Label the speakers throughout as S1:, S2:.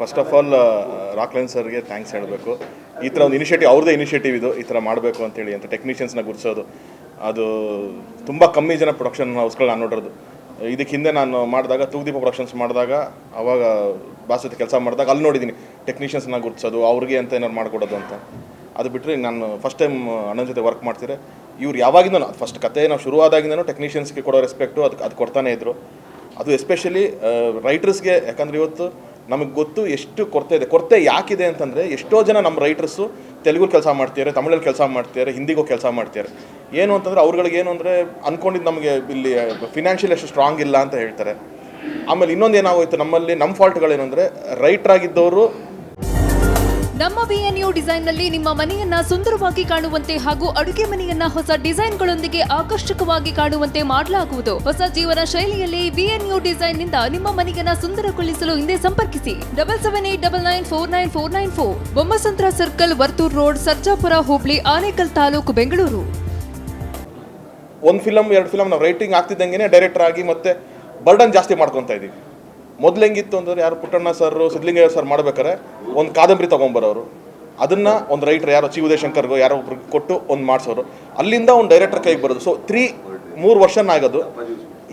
S1: First of all Rockline ಸರ್ಗೆ thanks ಹೇಳಬೇಕು. ಈ ಥರ ಒಂದು ಇನಿಷಿಯೇಟಿವ್ ಅವ್ರದ್ದೇ ಇನಿಷಿಯೇಟಿವ್ ಇದು, ಈ ಥರ ಮಾಡಬೇಕು ಅಂತೇಳಿ ಅಂತ ಟೆಕ್ನಿಷಿಯನ್ಸ್ನ ಗುರ್ಸೋದು. ಅದು ತುಂಬ ಕಮ್ಮಿ ಜನ ಪ್ರೊಡಕ್ಷನ್ ಹೌಸ್ಗಳು ನಾನು ನೋಡಿರೋದು. ಇದಕ್ಕೆ ಹಿಂದೆ ನಾನು ಮಾಡಿದಾಗ, ತೂಗುದೀಪ ಪ್ರೊಡಕ್ಷನ್ಸ್ ಮಾಡಿದಾಗ, ಅವಾಗ ಬಾಸ್ ಜೊತೆ ಕೆಲಸ ಮಾಡಿದಾಗ ಅಲ್ಲಿ ನೋಡಿದ್ದೀನಿ ಟೆಕ್ನಿಷಿಯನ್ಸ್ನ ಗುರ್ಸೋದು, ಅವ್ರಿಗೆ ಅಂತ ಏನಾದ್ರು ಮಾಡಿಕೊಡೋದು ಅಂತ. ಅದು ಬಿಟ್ಟರೆ ನಾನು ಫಸ್ಟ್ ಟೈಮ್ ಅಣ್ಣನ ಜೊತೆ ವರ್ಕ್ ಮಾಡ್ತಿದ್ರೆ, ಇವ್ರು ಯಾವಾಗಿಂದನೂ ಫಸ್ಟ್ ಕತೆ ನಾವು ಶುರುವಾದಾಗಿಂದನೂ ಟೆಕ್ನಿಷಿಯನ್ಸ್ಗೆ ಕೊಡೋ ರೆಸ್ಪೆಕ್ಟು ಅದಕ್ಕೆ ಅದು ಕೊಡ್ತಾನೆ ಇದ್ದರು ಅದು ಎಸ್ಪೆಷಲಿ ರೈಟರ್ಸ್ಗೆ ಯಾಕಂದರೆ ಇವತ್ತು ನಮಗೆ ಗೊತ್ತು ಎಷ್ಟು ಕೊರತೆ ಇದೆ. ಕೊರತೆ ಯಾಕಿದೆ ಅಂತಂದರೆ, ಎಷ್ಟೋ ಜನ ನಮ್ಮ ರೈಟರ್ಸು ತೆಲುಗು ಕೆಲಸ ಮಾಡ್ತಿದ್ದಾರೆ ತಮಿಳಲ್ಲಿ ಕೆಲಸ ಮಾಡ್ತಿದ್ದಾರೆ ಹಿಂದಿಗೂ ಕೆಲಸ ಮಾಡ್ತಿದ್ದಾರೆ ಏನು ಅಂತಂದರೆ, ಅವ್ರುಗಳಿಗೆ ಏನು ಅಂದರೆ ಅಂದ್ಕೊಂಡಿದ್ದು ನಮಗೆ ಇಲ್ಲಿ ಫಿನಾನ್ಷಿಯಲ್ ಅಷ್ಟು ಸ್ಟ್ರಾಂಗ್ ಇಲ್ಲ ಅಂತ ಹೇಳ್ತಾರೆ. ಆಮೇಲೆ ಇನ್ನೊಂದು ಏನಾಗೋಯ್ತು, ನಮ್ಮಲ್ಲಿ ನಮ್ಮ ಫಾಲ್ಟ್ಗಳೇನು ಅಂದರೆ ರೈಟರ್ ಆಗಿದ್ದವರು
S2: ನಮ್ಮ ಬಿಎನ್ಯು ಡಿಸೈನ್ನಲ್ಲಿ ನಿಮ್ಮ ಮನೆಯನ್ನ ಸುಂದರವಾಗಿ ಕಾಣುವಂತೆ ಹಾಗೂ ಅಡುಗೆ ಮನೆಯನ್ನ ಹೊಸ ಡಿಸೈನ್ಗಳೊಂದಿಗೆ ಆಕರ್ಷಕವಾಗಿ ಕಾಣುವಂತೆ ಮಾಡಲಾಗುವುದು. ಹೊಸ ಜೀವನ ಶೈಲಿಯಲ್ಲಿ ಬಿಎನ್ಯು ಡಿಸೈನ್ನಿಂದ ನಿಮ್ಮ ಮನೆಯನ್ನ ಸುಂದರಗೊಳಿಸಲು ಹಿಂದೆ ಸಂಪರ್ಕಿಸಿ. Double seven eight double nine four nine four nine four Bommasandra circle Varthur road, Sarjapura, ಹೋಬಳಿ, ಆನೇಕಲ್ ತಾಲೂಕು, ಬೆಂಗಳೂರು.
S1: ಒಂದು ಫಿಲಮ್ ಎರಡು ಫಿಲಮ್ ನಾವು ರೈಟಿಂಗ್ ಆಗ್ತಿದ್ದಂಗೆ ಡೈರೆಕ್ಟರ್ ಆಗಿ ಮತ್ತೆ ಬರ್ಡನ್ ಜಾಸ್ತಿ ಮಾಡ್ಕೊತಾ ಇದೀವಿ. ಮೊದ್ಲು ಹೆಂಗಿತ್ತು ಅಂದರೆ ಯಾರು ಪುಟ್ಟಣ್ಣ ಸರ್ ಸಿದ್ಲಿಂಗಯ್ಯ ಸರ್ ಮಾಡ್ಬೇಕಾರೆ ಒಂದು ಕಾದಂಬರಿ ತೊಗೊಂಬರೋರು. ಅದನ್ನು ಒಂದು ರೈಟರ್, ಯಾರೋ ಚಿ ಉದಯಶಂಕರ್ಗೋ, ಯಾರೋ ಒಬ್ರಿಗೆ ಕೊಟ್ಟು ಒಂದು ಮಾಡಿಸೋರು. ಅಲ್ಲಿಂದ ಒಂದು ಡೈರೆಕ್ಟರ್ ಕೈಗೆ ಬರೋದು. ಸೊ ತ್ರೀ ಮೂರು ವರ್ಷ ಆಗೋದು.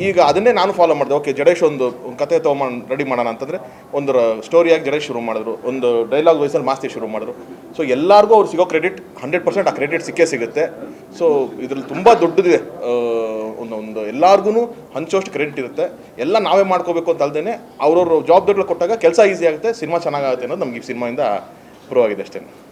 S1: ಈಗ ಅದನ್ನೇ ನಾನು ಫಾಲೋ ಮಾಡಿದೆ. ಓಕೆ ಜಡೇಶ್ ಒಂದು ಕತೆ ತೊಗೊಂಡು ರೆಡಿ ಮಾಡೋಣ ಅಂತಂದರೆ ಒಂದು ಸ್ಟೋರಿಯಾಗಿ ಜಡೇಶ್ ಶುರು ಮಾಡಿದ್ರು. ಒಂದು ಡೈಲಾಗ್ ವೈಸಲ್ಲಿ ಮಾಸ್ತಿ ಶುರು ಮಾಡಿದ್ರು. ಸೊ ಎಲ್ಲರಿಗೂ ಅವ್ರು ಸಿಗೋ ಕ್ರೆಡಿಟ್ ಹಂಡ್ರೆಡ್ ಪರ್ಸೆಂಟ್ ಆ ಕ್ರೆಡಿಟ್ ಸಿಕ್ಕೇ ಸಿಗುತ್ತೆ. ಸೊ ಇದ್ರಲ್ಲಿ ತುಂಬ ದೊಡ್ಡದಿದೆ. ಒಂದು ಎಲ್ಲಾರ್ಗು ಹಂಚೋಷ್ಟು ಕ್ರೆಡಿಟ್ ಇರುತ್ತೆ. ಎಲ್ಲ ನಾವೇ ಮಾಡ್ಕೋಬೇಕು ಅಂತ ಅಲ್ದೇ ಅವ್ರವ್ರ ಜವಾಬ್ದಾರಿಗಳು ಕೊಟ್ಟಾಗ ಕೆಲಸ ಈಸಿ ಆಗುತ್ತೆ, ಸಿನಿಮಾ ಚೆನ್ನಾಗಾಗುತ್ತೆ ಅನ್ನೋದು ನಮ್ಗೆ ಈ ಸಿನಿಮಾಯಿಂದ ಪ್ರೂವ್ ಆಗಿದೆ ಅಷ್ಟೇ.